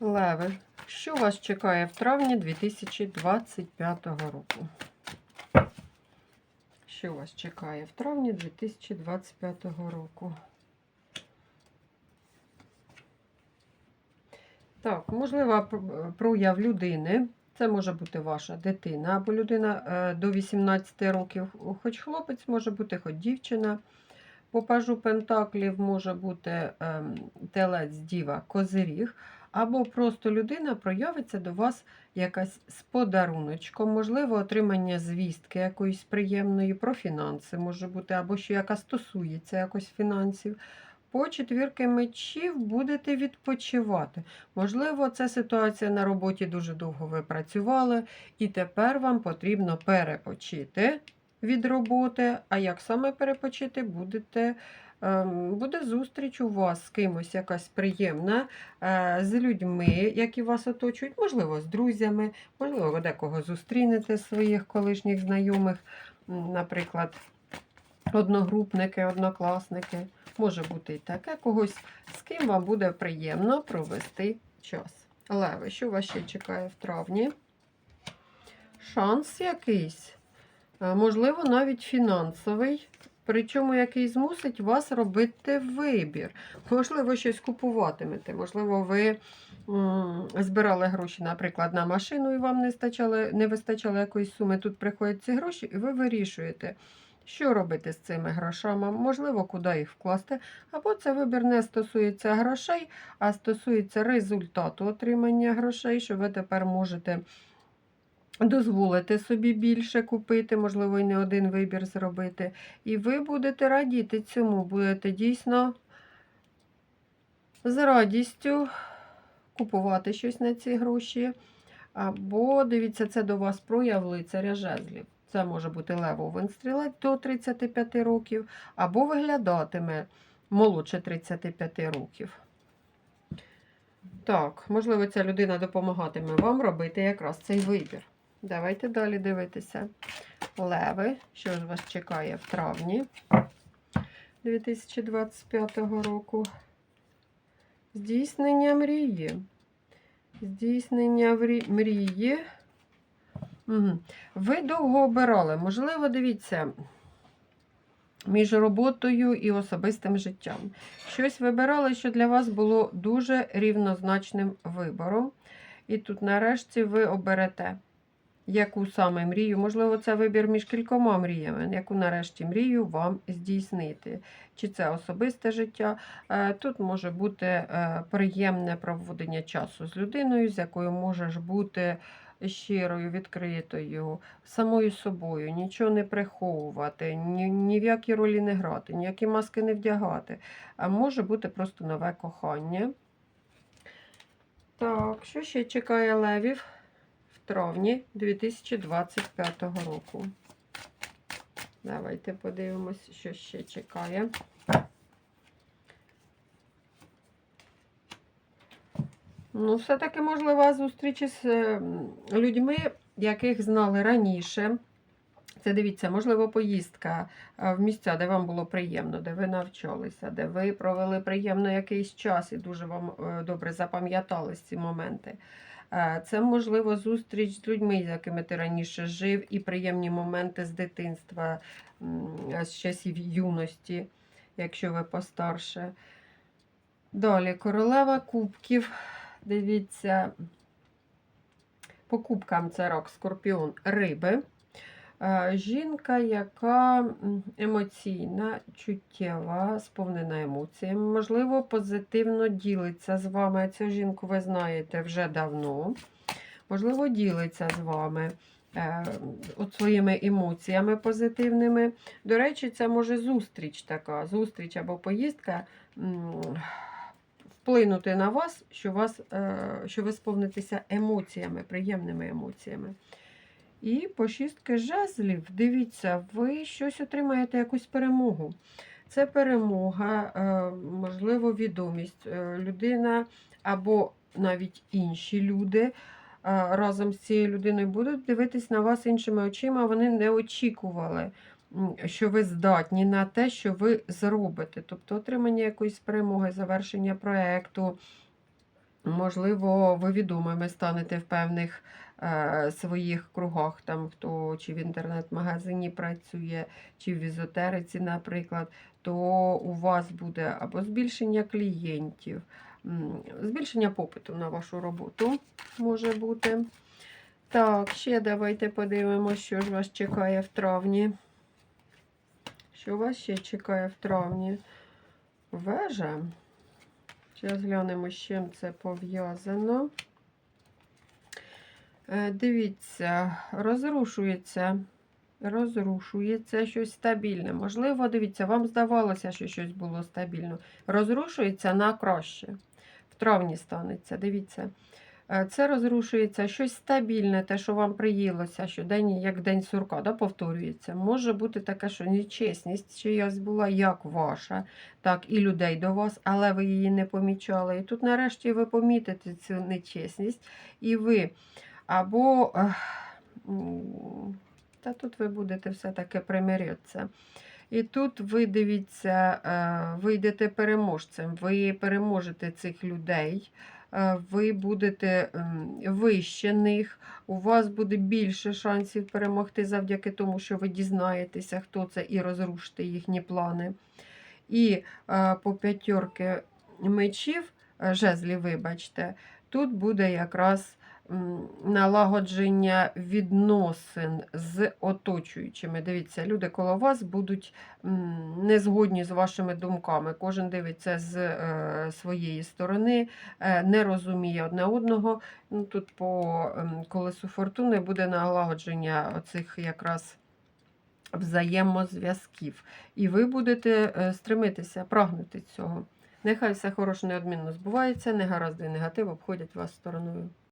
Леви, що вас чекає в травні 2025 року? Що вас чекає в травні 2025 року? Так, можливо, пр- прояв людини. Це може бути ваша дитина або людина е, до 18 років, хоч хлопець може бути, хоч дівчина. По пажу пентаклів може бути ем, телець, діва, козиріг, або просто людина проявиться до вас якась з подаруночком, можливо, отримання звістки якоїсь приємної про фінанси може бути, або що яка стосується якось фінансів. По четвірки мечів будете відпочивати. Можливо, це ситуація на роботі дуже довго ви працювали, і тепер вам потрібно перепочити від роботи. А як саме перепочити, будете. Ем, Буде зустріч у вас з кимось якась приємна, е, з людьми, які вас оточують, можливо, з друзями, можливо, ви декого зустрінете своїх колишніх знайомих, наприклад, одногрупники, однокласники. Може бути і таке когось, з ким вам буде приємно провести час. Леви, що вас ще чекає в травні? Шанс якийсь, Е, можливо, навіть фінансовий, причому який змусить вас робити вибір. Можливо, щось купуватимете, можливо, ви збирали гроші, наприклад, на машину, і вам не, стачало, не вистачало якоїсь суми. Тут приходять ці гроші, і ви вирішуєте. Що робити з цими грошами? Можливо, куди їх вкласти. Або це вибір не стосується грошей, а стосується результату отримання грошей, що ви тепер можете дозволити собі більше купити, можливо, і не один вибір зробити. І ви будете радіти цьому, будете дійсно з радістю купувати щось на ці гроші. Або, дивіться, це до вас прояв лицаря жезлів. Це може бути левовий стрілець до 35 років, або виглядатиме молодше 35 років. Так, можливо, ця людина допомагатиме вам робити якраз цей вибір. Давайте далі дивитися. Леви, що ж вас чекає в травні 2025 року. Здійснення мрії. Здійснення мрії. Ви довго обирали. Можливо, дивіться, між роботою і особистим життям. Щось вибирали, що для вас було дуже рівнозначним вибором. І тут, нарешті, ви оберете, яку саме мрію. Можливо, це вибір між кількома мріями, яку нарешті мрію вам здійснити. Чи це особисте життя. Е, Тут може бути е, приємне проводення часу з людиною, з якою можеш бути щирою, відкритою, самою собою, нічого не приховувати, ні, ні в які ролі не грати, ніякі маски не вдягати. А може бути просто нове кохання. Так, що ще чекає левів травні 2025 року? Давайте подивимось, що ще чекає. Ну, все-таки можлива зустріч е, людьми, яких знали раніше. Це дивіться, можливо, поїздка е, в місця, де вам було приємно, де ви навчалися, де ви провели приємно якийсь час і дуже вам е, добре запам'ятались ці моменти. Е, Це, можливо, зустріч з людьми, з якими ти раніше жив, і приємні моменти з дитинства, з часів юності, якщо ви постарше. Далі, королева кубків. Дивіться, по кубкам це рок Скорпіон Риби. Е, Жінка, яка емоційна, чуттєва, сповнена емоціями, можливо, позитивно ділиться з вами. Цю жінку ви знаєте вже давно. Можливо, ділиться з вами е, от своїми емоціями позитивними. До речі, це може зустріч така, зустріч або поїздка. Вплинути на вас, що, вас, е, що ви сповнитеся емоціями, приємними емоціями. І по шістки жезлів, дивіться, ви щось отримаєте якусь перемогу. Це перемога, е, можливо, відомість. Е, Людина або навіть інші люди е, разом з цією людиною будуть дивитись на вас іншими очима. Вони не очікували, що ви здатні на те, що ви зробите. Тобто отримання якоїсь перемоги, завершення проєкту. Можливо, ви відомими станете в певних своїх кругах, там хто чи в інтернет-магазині працює, чи в ізотериці, наприклад, то у вас буде або збільшення клієнтів, збільшення попиту на вашу роботу може бути. Так, ще давайте подивимося, що ж вас чекає в травні. Що вас ще чекає в травні? Вежа. Зараз глянемо, з чим це пов'язано. Е, Дивіться, розрушується. Розрушується щось стабільне. Можливо, дивіться, вам здавалося, що щось було стабільно. Розрушується на краще. В травні станеться. Дивіться. Е, Це розрушується щось стабільне, те, що вам приїлося, що день, як день сурка, да, повторюється. Може бути таке, що нечесність чиясь була, як ваша, так і людей до вас, але ви її не помічали. І тут нарешті ви помітите цю нечесність, і ви або. Та тут ви будете все-таки примирятися. І тут ви дивіться, е, ви йдете переможцем, ви переможете цих людей, е, ви будете ем, вище них, у вас буде більше шансів перемогти завдяки тому, що ви дізнаєтеся, хто це, і розрушите їхні плани. І е, по п'ятьорки мечів, жезлів, вибачте, тут буде якраз налагодження відносин з оточуючими. Дивіться, люди коло вас будуть не згодні з вашими думками. Кожен дивиться з е, своєї сторони, е, не розуміє одне одного. Ну, тут по колесу фортуни буде налагодження оцих якраз взаємозв'язків. І ви будете е, стремитися, прагнути цього. Нехай все хороше неодмінно збувається, негаразди негатив обходять вас стороною.